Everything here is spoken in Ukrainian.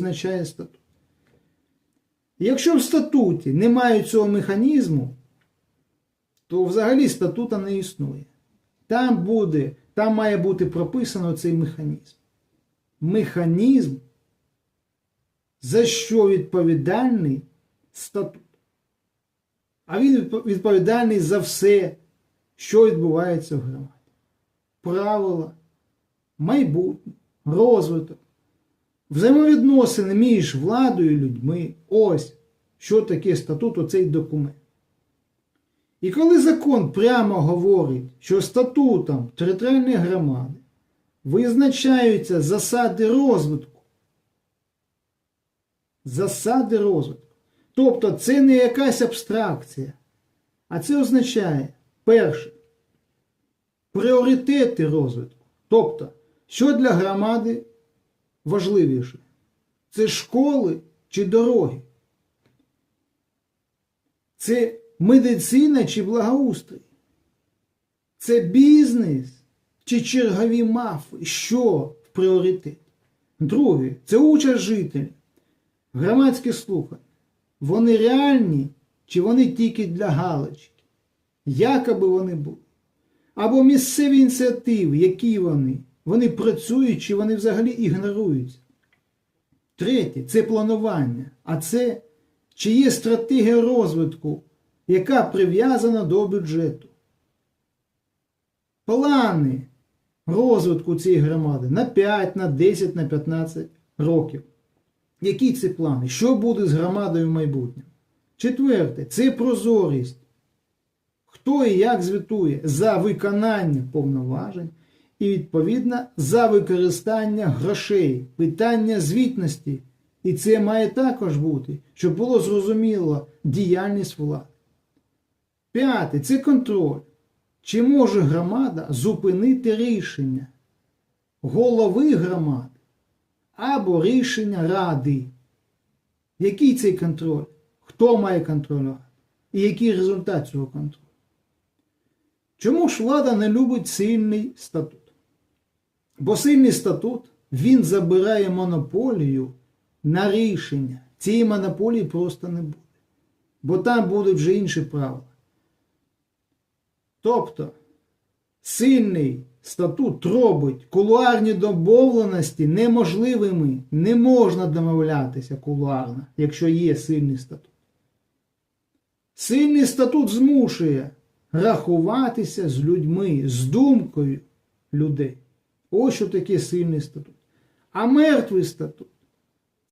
визначає статут. Якщо в статуті немає цього механізму, то взагалі статута не існує. Там буде, там має бути прописано цей механізм. Механізм, за що відповідальний статут. А він відповідальний за все, що відбувається в громаді. Правила, майбутнє, розвиток, взаємовідносини між владою і людьми. Ось що таке статут, оцей документ. І коли закон прямо говорить, що статутом територіальної громади визначаються засади розвитку, засади розвитку. Тобто це не якась абстракція, а це означає, перше, пріоритети розвитку. Тобто, що для громади важливіше? Це школи чи дороги? Це медицина чи благоустрій? Це бізнес чи чергові мафи? Що в пріоритеті? Друге, це участь жителів. Громадські слухання. Вони реальні чи вони тільки для галочки? Якоби вони були? Або місцеві ініціативи, які вони? Вони працюють чи вони взагалі ігноруються? Третє це планування. А це чи є стратегія розвитку, яка прив'язана до бюджету. Плани розвитку цієї громади на 5, на 10, на 15 років. Які це плани? Що буде з громадою в майбутньому? Четверте це прозорість. Хто і як звітує за виконання повноважень і, відповідно, за використання грошей, питання звітності. І це має також бути, щоб було зрозуміло діяльність влади. П'яте це контроль. Чи може громада зупинити рішення голови громади або рішення ради? Який цей контроль? Хто має контролювати? І який результат цього контролю? Чому ж влада не любить сильний статут? Бо сильний статут він забирає монополію на рішення. Цієї монополії просто не буде. Бо там будуть вже інші правила. Тобто, сильний статут робить кулуарні домовленості неможливими. Не можна домовлятися кулуарно, якщо є сильний статут. Сильний статут змушує рахуватися з людьми, з думкою людей. Ось що таке сильний статут. А мертвий статут